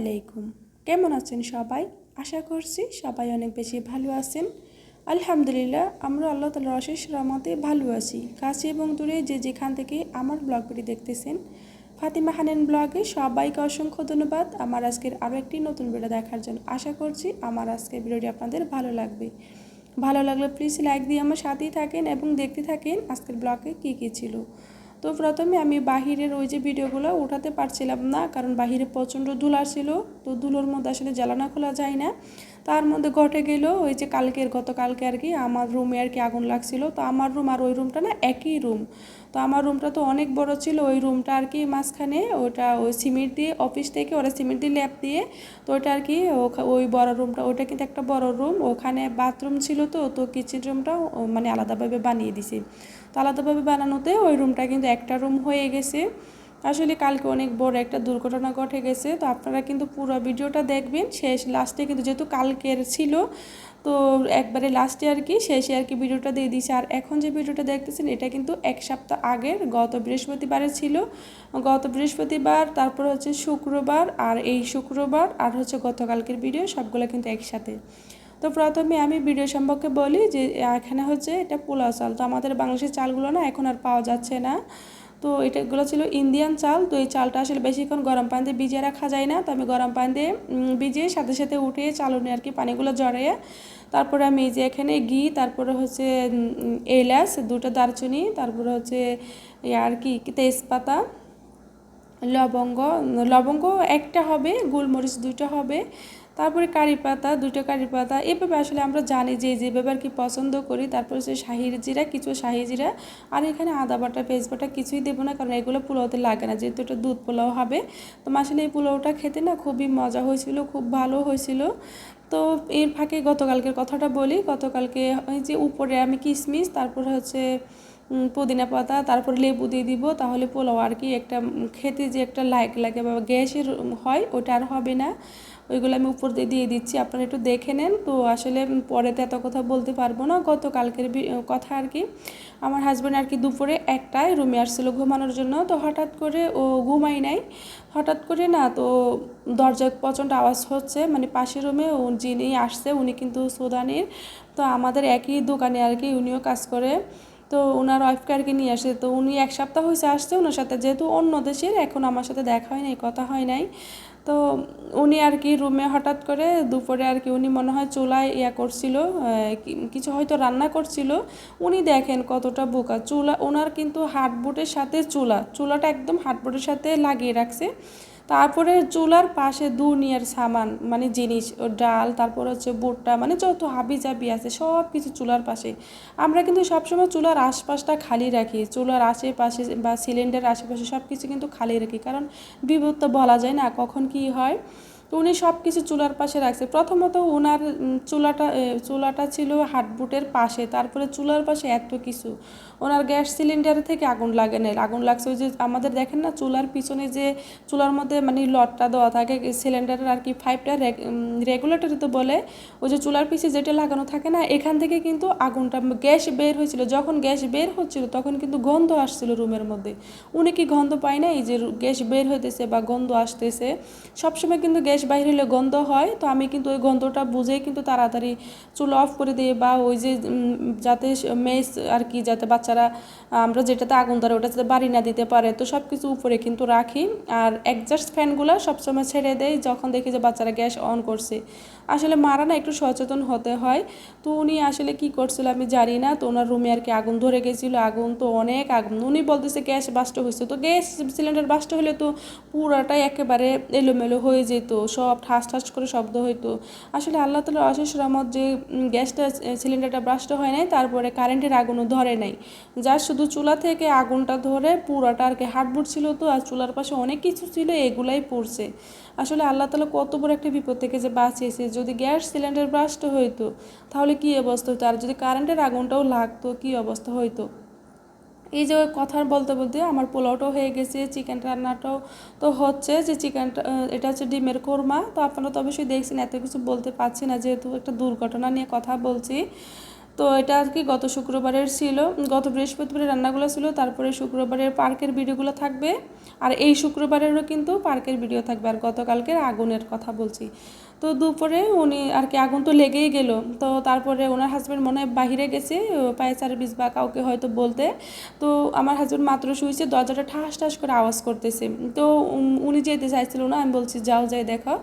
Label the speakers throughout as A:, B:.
A: আলাইকুম। কেমন আছেন সবাই? আশা করছি সবাই অনেক বেশি ভালো আছেন। আলহামদুলিল্লাহ, আমরা আল্লাহ তালার অশেষ রহমতে ভালো আছি। কাছে এবং দূরে যে যেখান থেকে আমার ব্লগটি দেখতেছেন, ফাতিমা হানেন ব্লগে সবাইকে অসংখ্য ধন্যবাদ। আমার আজকের আরও একটি নতুন ভিডিও দেখার জন্য আশা করছি আমার আজকের ভিডিওটি আপনাদের ভালো লাগবে। ভালো লাগলে প্লিজ লাইক দিয়ে আমার সাথেই থাকেন এবং দেখতে থাকেন আজকের ব্লগে কী কী ছিল। তো প্রথমে আমি বাহিরের ওই যে ভিডিওগুলো উঠাতে পারছিলাম না, কারণ বাহিরে প্রচণ্ড ধুলা ছিল, তো ধুলোর মধ্যে আসলে জ্বালানা খোলা যায় না। তার মধ্যে ঘটে গেল ওই যে কালকের, গতকালকে আর কি আমার রুমে আর কি আগুন লাগছিল। তো আমার রুম আর ওই রুমটা না একই রুম তো আমার রুমটা তো অনেক বড় ছিল, ওই রুমটা আর কি মাঝখানে ওটা ওই সিমেন্ট দিয়ে অফিস থেকে ওরা সিমেন্ট দিয়ে ল্যাপ দিয়ে তো ওটা আর কি ওই বড় রুমটা ওটা কিন্তু একটা বড় রুম ওখানে বাথরুম ছিল তো তো কিচেন রুমটাও মানে আলাদাভাবে বানিয়ে দিছে। তো আলাদাভাবে বানানোতে ওই রুমটা কিন্তু একটা রুম হয়ে গেছে। আসলে কালকে অনেক বড় একটা দুর্ঘটনা ঘটে গেছে, তো আপনারা কিন্তু পুরো ভিডিওটা দেখবেন, শেষ লাস্টে কিন্তু যেহেতু কালকের ছিল, তো একবারে লাস্টে আর কি, শেষে আর কি ভিডিওটা দিয়ে দিয়েছে। আর এখন যে ভিডিওটা দেখতেছেন, এটা কিন্তু এক সপ্তাহ আগের, গত বৃহস্পতিবারে ছিল। গত বৃহস্পতিবার, তারপর হচ্ছে শুক্রবার, আর এই শুক্রবার, আর হচ্ছে গতকালকের ভিডিও, সবগুলো কিন্তু একসাথে। তো প্রথমে আমি ভিডিও সম্পর্কে বলি যে, এখানে হচ্ছে এটা পোলাও চাল, তো আমাদের বাংলাদেশের চালগুলো না এখন আর পাওয়া যাচ্ছে না। তো এটাগুলো ছিল ইন্ডিয়ান চাল। তো এই চালটা আসলে বেশিক্ষণ গরম পানি দিয়ে ভিজিয়ে রাখা যায় না। তো আমি গরম পানি দিয়ে ভিজিয়ে সাথে সাথে উঠিয়ে চালুনে আর কি পানিগুলো জড়িয়ে তারপরে আমি যে এখানে ঘি, তারপরে হচ্ছে এলাচ, দুটো দারচিনি, তারপরে হচ্ছে আর কি, তেজপাতা, লবঙ্গ লবঙ্গ একটা হবে, গোলমরিচ দুটো হবে। তারপরে কারি পাতা, দুটো কারি পাতা, এভাবে আসলে আমরা জানি যে যেভাবে আর কি পছন্দ করি, তারপরে হচ্ছে শাহির জিরা, কিছু শাহি জিরা, আর এখানে আদা বাটা, পেঁয়াজ বাটা কিছুই দেবো না, কারণ এগুলো পোলাওতে লাগে না, যেহেতু এটা দুধ পোলাও হবে। তো আসলে এই পোলাওটা খেতে না খুবই মজা হয়েছিল, খুব ভালো হয়েছিল। তো এর ফাঁকে গতকালকের কথাটা বলি, গতকালকে ওই যে উপরে আমি কিশমিশ তারপর হচ্ছে পুদিনা পাতা, তারপর লেবু দিয়ে দিব, তাহলে পোলাও আর কি একটা খেতে যে একটা লাইক লাগে বা গ্যাসের হয়, ওটা আর হবে না। ওইগুলো আমি উপর দিয়ে দিয়ে দিচ্ছি, আপনারা একটু দেখে নেন। তো আসলে পরে তো এত কথা বলতে পারব না, গতকালকের কথা আর কি। আমার হাজব্যান্ড আর কি দুপুরে একটায় রুমে আসছিল ঘুমানোর জন্য, তো হঠাৎ করে ও ঘুমাই নাই। হঠাৎ করে না, তো দরজায় প্রচণ্ড আওয়াজ হচ্ছে মানে পাশের রুমে যিনি আসছে, উনি কিন্তু সুদানির। তো আমাদের একই দোকানে আর কি, উনিও কাজ করে। তো ওনার ওয়াইফকে নিয়ে আসে, তো উনি এক সপ্তাহ হয়েছে আসছে ওনার সাথে, যেহেতু অন্য দেশের, এখন আমার সাথে দেখা হয় নাই, কথা হয় নাই। তো উনি আর কি রুমে হঠাৎ করে দুপুরে আর কি উনি মনে হয় চুলায় ইয়া করছিল কিছু হয়তো রান্না করছিল, উনি দেখেন কতটা বোকা। চুলা ওনার কিন্তু হাটবোটের সাথে চুলা, চুলাটা একদম হাটবোটের সাথে লাগিয়ে রাখছে। তারপরে চুলার পাশে দুনিয়ার সামান মানে জিনিস, ও ডাল, তারপর হচ্ছে বোটটা মানে যত হাবি জাবি আছে সব কিছু চুলার পাশে। আমরা কিন্তু সবসময় চুলার আশপাশটা খালি রাখি। চুলার আশেপাশে বা সিলিন্ডার আশেপাশে সব কিছু কিন্তু খালি রাখি। কারণ বিপদ তো বলা যায় না, কখন কি হয়? তো উনি সব কিছু চুলার পাশে রাখছে। প্রথমত ওনার চুলাটা চুলাটা ছিল হাটবুটের পাশে, তারপরে চুলার পাশে এত কিছু। ওনার গ্যাস সিলিন্ডার থেকে আগুন লাগে না আগুন লাগছে ওই যে আমাদের দেখেন না, চুলার পিছনে যে চুলার মধ্যে মানে লটটা দেওয়া থাকে সিলিন্ডারের আর কি ফাইভটা রেগুলেটর তো বলে, ওই যে চুলার পিছে যেটা লাগানো থাকে না, এখান থেকে কিন্তু আগুনটা, গ্যাস বের হয়েছিল। যখন গ্যাস বের হচ্ছিল, তখন কিন্তু গন্ধ আসছিল রুমের মধ্যে। উনি কি গন্ধ পায় না এই যে গ্যাস বের হইতেছে বা গন্ধ আসতেছে? সবসময় কিন্তু গ্যাস বাইরে হলে গন্ধ হয়, তো আমি কিন্তু ওই গন্ধটা বুঝেই কিন্তু তাড়াতাড়ি চুল অফ করে দিই বা ওই যে যাতে মেস আর কি, যাতে বাচ্চারা, আমরা যেটাতে আগুন ধরে ওটা যাতে বাড়ি না দিতে পারে, তো সব কিছু উপরে কিন্তু রাখি। আর অ্যাডজাস্ট ফ্যানগুলো সবসময় ছেড়ে দেয় যখন দেখি যে বাচ্চারা গ্যাস অন করছে। আসলে মারা না একটু সচেতন হতে হয়। তো উনি আসলে কি করছিল আমি জানি না, তো ওনার রুমে আর কি আগুন ধরে গেছিল, আগুন তো অনেক আগুন। উনি বলতেছে গ্যাস বাস্ট হয়েছে তো গ্যাস সিলিন্ডার বাস্ট হলে তো পুরাটাই একেবারে এলোমেলো হয়ে যেত। সব ঠাস ঠাস করে শব্দ হইতো। আসলে আল্লাহ তালার অশেষ রহমত যে গ্যাসটা সিলিন্ডারটা ব্রাস্ট হয় নাই, তারপরে কারেন্টের আগুনও ধরে নাই। যা শুধু চুলা থেকে আগুনটা ধরে পুরাটা আর কি হাটবুট ছিল তো, আর চুলার পাশে অনেক কিছু ছিল, এগুলাই পড়ছে। আসলে আল্লাহ তালা কত বড় একটা বিপদ থেকে যে বাঁচিয়েছে। যদি গ্যাস সিলিন্ডার ব্রাস্ট হইতো, তাহলে কী অবস্থা হতো আর যদি কারেন্টের আগুনটাও লাগতো, কী অবস্থা হইতো? এই যে কথা বলতে বলতে আমার পোলাওটাও হয়ে গেছে চিকেন রান্নাটাও। তো হচ্ছে যে চিকেনটা এটা হচ্ছে ডিমের কোরমা। তো আপনারা তো অবশ্যই দেখছেন, এত কিছু বলতে পারছি না, যেহেতু একটা দুর্ঘটনা নিয়ে কথা বলছি। তো এটা আর কি গত শুক্রবারের ছিল, গত বৃহস্পতিবারের রান্নাগুলো ছিল, তারপরে শুক্রবারের পার্কের ভিডিওগুলো থাকবে। আর এই শুক্রবারেরও কিন্তু পার্কের ভিডিও থাকবে, আর গতকালকের আগুনের কথা বলছি। তো দুপুরে উনি আর কি আগুন তো লেগেই গেল। তো তারপরে ওনার হাজব্যান্ড মনে হয় বাহিরে গেছে, পায়ে সার্ভিস বা কাউকে হয়তো বলতে। তো আমার হাজব্যান্ড মাত্র শুয়েছে দরজাটা ঠাস ঠাস করে আওয়াজ করতেছে। তো উনি যেতে চাইছিল না, আমি বলছি, যাও, যাই, দেখো।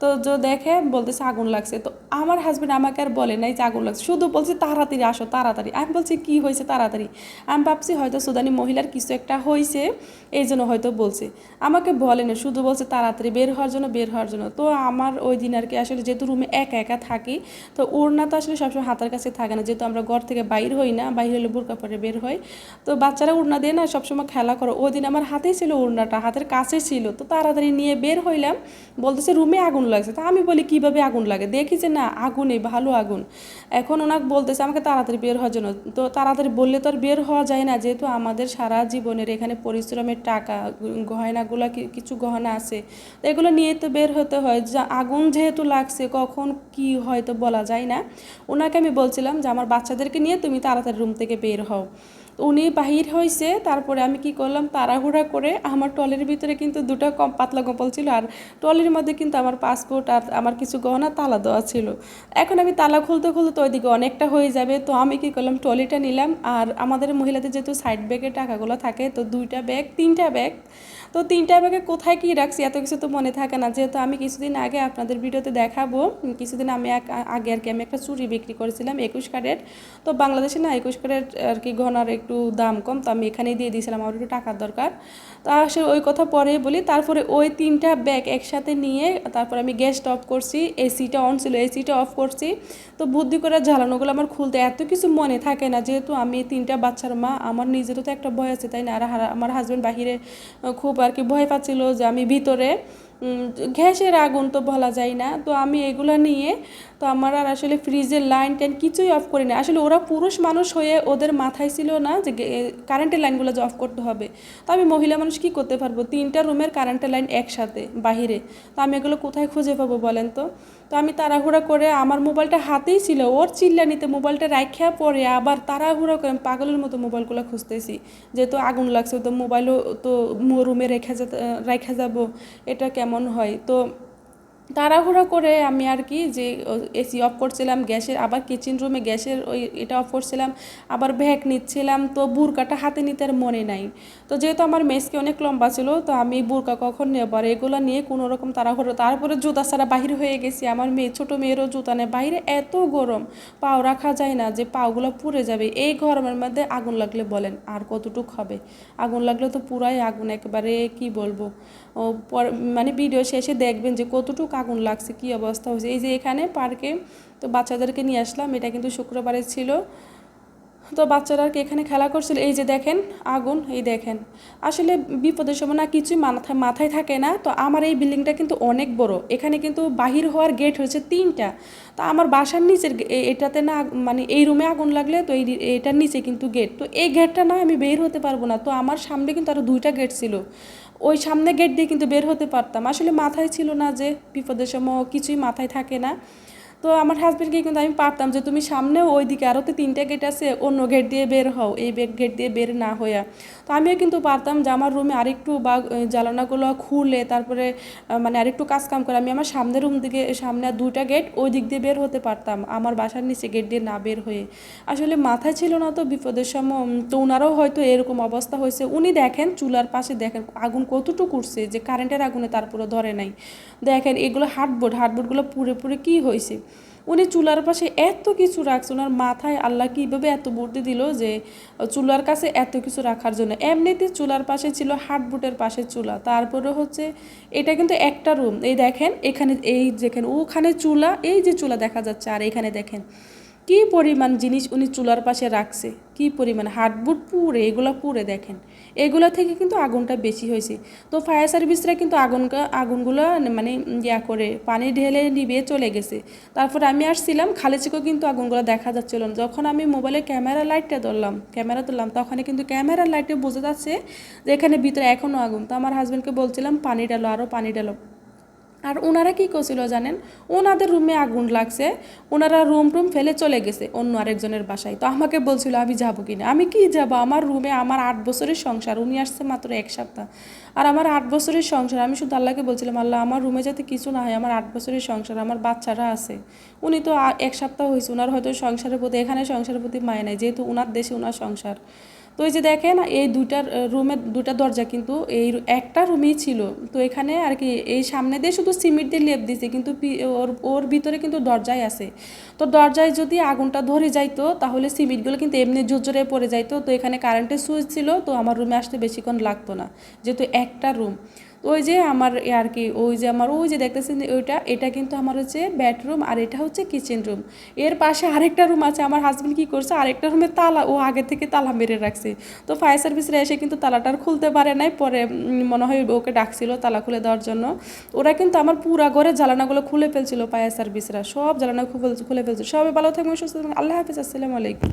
A: তো যে দেখে বলতেছে, আগুন লাগছে। তো আমার হাজব্যান্ড আমাকে আর বলে নাই যে আগুন লাগছে, শুধু বলছে, তাড়াতাড়ি আসো, তাড়াতাড়ি। আমি বলছি, কি হয়েছে তাড়াতাড়ি? আমি ভাবছি, হয়তো সুদানি মহিলার কিছু একটা হয়েছে এই জন্য হয়তো বলছে। আমাকে বলে না, শুধু বলছে, তাড়াতাড়ি, বের হওয়ার জন্য, বের হওয়ার জন্য। তো আমার ওই দিন আর কি আসলে যেহেতু রুমে একা একা থাকি, তো ওড়না তো আসলে সবসময় হাতের কাছে থাকে না। যেহেতু আমরা ঘর থেকে বাইর হই না, বাইর হলে বোরকা পরে বের হই। তো বাচ্চারা উড়না দিয়ে না সবসময় খেলা করো। ওই দিন আমার হাতেই ছিল উড়নাটা হাতের কাছে ছিল। তো তাড়াতাড়ি নিয়ে বের হইলাম, বলতেছে রুমে আগুন লাগছে। তা আমি বলি, কীভাবে আগুন লাগে? দেখি যে না, আগুনে, ভালো আগুন। এখন ওনাকে বলতেছে, আমাকে তাড়াতাড়ি বের হওয়ার জন্য। তো তাড়াতাড়ি বললে তো আর বের হওয়া যায় না। যেহেতু আমাদের সারা জীবনের এখানে পরিশ্রমের টাকা গহনাগুলো কিছু গহনা আছে। তো এগুলো নিয়ে তো বের হতে হয়। যা, আগুন যেহেতু লাগছে, কখন কি হয়তো বলা যায় না। ওনাকে আমি বলছিলাম যে, আমার বাচ্চাদেরকে নিয়ে তুমি তাড়াতাড়ি রুম থেকে বের হও। উনি বাহির হয়েছে তারপরে আমি কি করলাম, তাড়াহুড়া করে আমার টলের ভিতরে কিন্তু দুটো কম, পাতলা কম্বল ছিল আর টলের মধ্যে কিন্তু আমার পাসপোর্ট আর আমার কিছু গহনা, তালা দেওয়া ছিল। এখন আমি তালা খুলতে খুলতে তো ওইদিকে অনেকটা হয়ে যাবে, তো আমি কি করলাম, ট্রলিটা নিলাম আর আমাদের মহিলাদের যেহেতু সাইড ব্যাগের টাকাগুলো থাকে, তো দুইটা ব্যাগ তিনটা ব্যাগ তো তিনটা ব্যাগে কোথায় কি রাখছি এত কিছু তো মনে থাকে না। যেহেতু আমি কিছুদিন আগে আপনাদের ভিডিওতে দেখাবো কিছুদিন আমি এক আগে আর কি আমি একটা চুরি বিক্রি করেছিলাম একুশ কারের তো বাংলাদেশে না একুশ কারের আর কি গহনার একটু দাম কম তো আমি এখানেই দিয়ে দিয়েছিলাম আমার একটু টাকার দরকার। তা সে ওই কথা পরে বলি তারপরে ওই তিনটা ব্যাগ একসাথে নিয়ে তারপর আমি গ্যাসটা অফ করছি এসিটা অন ছিল এসিটা অফ করছি। তো বুদ্ধি করে জ্বালানোগুলো আমার খুলতে এত কিছু মনে থাকে না যেহেতু আমি তিনটা বাচ্চার মা আমার নিজেরও তো একটা ভয় আছে তাই না? আর আমার হাজব্যান্ড বাহিরে খুব আর কি ভয় পাচ্ছিল যে আমি ভিতরে। উম, গ্যাসের আগুন তো বলা যায় না তো আমি এগুলো নিয়ে তো আমার আর আসলে ফ্রিজের লাইন টাইন কিছুই অফ করি না আসলে ওরা পুরুষ মানুষ হয়ে ওদের মাথায় ছিল না যে কারেন্টের লাইনগুলো যে অফ করতে হবে। তো আমি মহিলা মানুষ কি করতে পারব? তিনটা রুমের কারেন্টের লাইন একসাথে, বাহিরে। তো আমি এগুলো কোথায় খুঁজে পাবো বলেন তো? তো আমি তাড়াহুড়া করে আমার মোবাইলটা হাতেই ছিল। ওর চিল্লানিতে মোবাইলটা রাখা পরে আবার তাড়াহুড়া করে পাগলের মতো মোবাইলগুলো খুঁজতেছি। যেহেতু আগুন লাগছে, তো মোবাইলও তো রুমে রেখে যেতে রেখে যাব, এটা কেমন হয়? তো তাড়াহুড়া করে আমি আর কি যে এসি অফ করছিলাম, গ্যাসের, আবার কিচেন রুমে গ্যাসের ওই এটা অফ করছিলাম, আবার ভ্যাক নিচ্ছিলাম, তো বুরকাটা হাতে নিতে আর মনে নাই। তো যেহেতু আমার মেসকে অনেক লম্বা ছিল, তো আমি বুরকা কখন নেব? আর এগুলো নিয়ে কোনো রকম তাড়াহুড়ো, তারপরে জুতা ছাড়া বাহির হয়ে গেছি। আমার মেয়ে, ছোটো মেয়েরও জুতা নেই। বাইরে এত গরম, পাও রাখা যায় না যে পাগুলো পুড়ে যাবে। এই গরমের মধ্যে আগুন লাগলে বলেন, আর কতটুক হবে? আগুন লাগলে তো পুরাই আগুন, একেবারে কি বলব? মানে ভিডিও শেষে দেখবেন যে কতটুকু আগুন লাগছে, কি অবস্থা হয়েছে? এই যে এখানে পার্কে তো বাচ্চাদেরকে নিয়ে আসলাম, এটা কিন্তু শুক্রবারে ছিল। তো বাচ্চারা আর কি এখানে খেলা করছিল। এই যে দেখেন, আগুন, এই দেখেন। আসলে বিপদের সময় না কিছুই মাথায় মাথায় থাকে না। তো আমার এই বিল্ডিংটা কিন্তু অনেক বড়। এখানে কিন্তু বাহির হওয়ার গেট হচ্ছে তিনটা। তো আমার বাসার নিচের এটাতে না মানে এই রুমে আগুন লাগলে তো এই এটার নিচে কিন্তু গেট তো এই গেটটা না আমি বের হতে পারব না। তো আমার সামনে কিন্তু আরও দুইটা গেট ছিল। ওই সামনে গেট দিয়ে কিন্তু বের হতে পারতাম। আসলে মাথায় ছিল না যে বিপদের সময় কিছুই মাথায় থাকে না। তো আমার হাজব্যান্ডকে কিন্তু আমি পারতাম যে তুমি সামনে ওই দিকে আরও তো তিনটা গেট আছে, অন্য গেট দিয়ে বের হও, এই গেট দিয়ে বের না হইয়া। তো আমিও কিন্তু পারতাম যে আমার রুমে আরেকটু বা জ্বালানাগুলো খুলে, তারপরে মানে আরেকটু কাজ কাম করে, আমি আমার সামনের রুম দিকে, সামনে দুইটা গেট ওই দিক দিয়ে বের হতে পারতাম, আমার বাসার নিচে গেট দিয়ে না বের হয়ে। আসলে মাথায় ছিল না তো বিপদের সময় তো ওনারও হয়তো এরকম অবস্থা হয়েছে। উনি দেখেন চুলার পাশে দেখেন আগুন কতটুকু উঠছে যে কারেন্টের আগুনে তারপরে ধরে নাই। দেখেন এগুলো হার্ডবোর্ড, হার্ডবোর্ডগুলো পুরে পুরে কী হয়েছে? উনি চুলার পাশে এত কিছু রাখছে, ওনার মাথায় আল্লাহ কীভাবে এত বুদ্ধি দিল যে চুলার কাছে এত কিছু রাখার জন্য। এমনিতে চুলার পাশে ছিল হাট বুটের পাশে চুলা, তারপরে হচ্ছে এটা কিন্তু একটা রুম এই দেখেন, এখানে এই যেখানে, ওখানে চুলা, এই যে চুলা দেখা যাচ্ছে, আর এখানে দেখেন কি পরিমাণ জিনিস উনি চুলার পাশে রাখছে? কি পরিমাণ হাটবুট পুড়ে, এগুলো পুড়ে দেখেন। এগুলো থেকে কিন্তু আগুনটা বেশি হয়েছে। তো ফায়ার সার্ভিসরা কিন্তু আগুন আগুনগুলো মানে ইয়া করে, পানি ঢেলে নিভিয়ে চলে গেছে। তারপর আমি আসছিলাম, খালি চোখেও কিন্তু আগুনগুলো দেখা যাচ্ছিল না। যখন আমি মোবাইলে ক্যামেরা লাইটটা ধরলাম, ক্যামেরা ধরলাম তখন কিন্তু ক্যামেরা লাইটে বোঝা যাচ্ছে যে এখানে ভিতরে এখনও আগুন। তো আমার হাজব্যান্ডকে বলছিলাম, পানি ডালো আরও পানি ডালো আর ওনারা কী করছিল জানেন? ওনাদের রুমে আগুন লাগছে, ওনারা রুম টুম ফেলে চলে গেছে অন্য আরেকজনের বাসায়। তো আমাকে বলছিল, আমি যাব কিনা? আমি, কি যাব? আমার রুমে আমার আট বছরের সংসার, উনি আসছে মাত্র এক সপ্তাহ। আর আমার আট বছরের সংসার, আমি শুধু আল্লাহকে বলছিলাম, আল্লাহ, আমার রুমে যাতে কিছু না হয়, আমার আট বছরের সংসার, আমার বাচ্চারা আছে। উনি তো এক সপ্তাহ হয়েছে ওনার হয়তো সংসারের প্রতি, এখানে সংসারের প্রতি মায় নাই, যেহেতু ওনার দেশে ওনার সংসার। তো এই যে দেখেন, এই দুইটা রুমের দুটা দরজা কিন্তু এই একটা রুমেই ছিল। তো এখানে আর কি, এই সামনে দিয়ে শুধু সিমেন্ট দিয়ে লেপ দিছে, কিন্তু ওর ওর ভিতরে কিন্তু দরজায় আছে। তো দরজায় যদি আগুনটা ধরে যাইতো, তাহলে সিমেন্টগুলো কিন্তু এমনি জোরে পড়ে যাইতো। তো এখানে কারেন্টের সুইচ ছিল, তো আমার রুমে আসতে বেশিক্ষণ লাগতো না, যেহেতু একটা রুম। ওই যে আমার আর কি, ওই যে আমার, ওই যে দেখতেছেন ওইটা, এটা কিন্তু আমার হচ্ছে বেডরুম আর এটা হচ্ছে কিচেন রুম এর পাশে আরেকটা রুম আছে, আমার হাজব্যান্ড কি করছে, আরেকটা রুমে তালা, ও আগে থেকে তালা মেরে রাখছে। তো ফায়ার সার্ভিসরা এসে কিন্তু তালাটা খুলতে পারে নাই, পরে মনে হয় ওকে ডাকছিল তালা খুলে দেওয়ার জন্য। ওরা কিন্তু আমার পুরা ঘরের জ্বালানাগুলো খুলে ফেলছিল ফায়ার সার্ভিসরা সব জ্বালানা খুলে খুলে ফেলছিল সবাই ভালো থাকবেন, সুস্থ থাকবেন, আল্লাহ হাফিজ, আসসালামু আলাইকুম।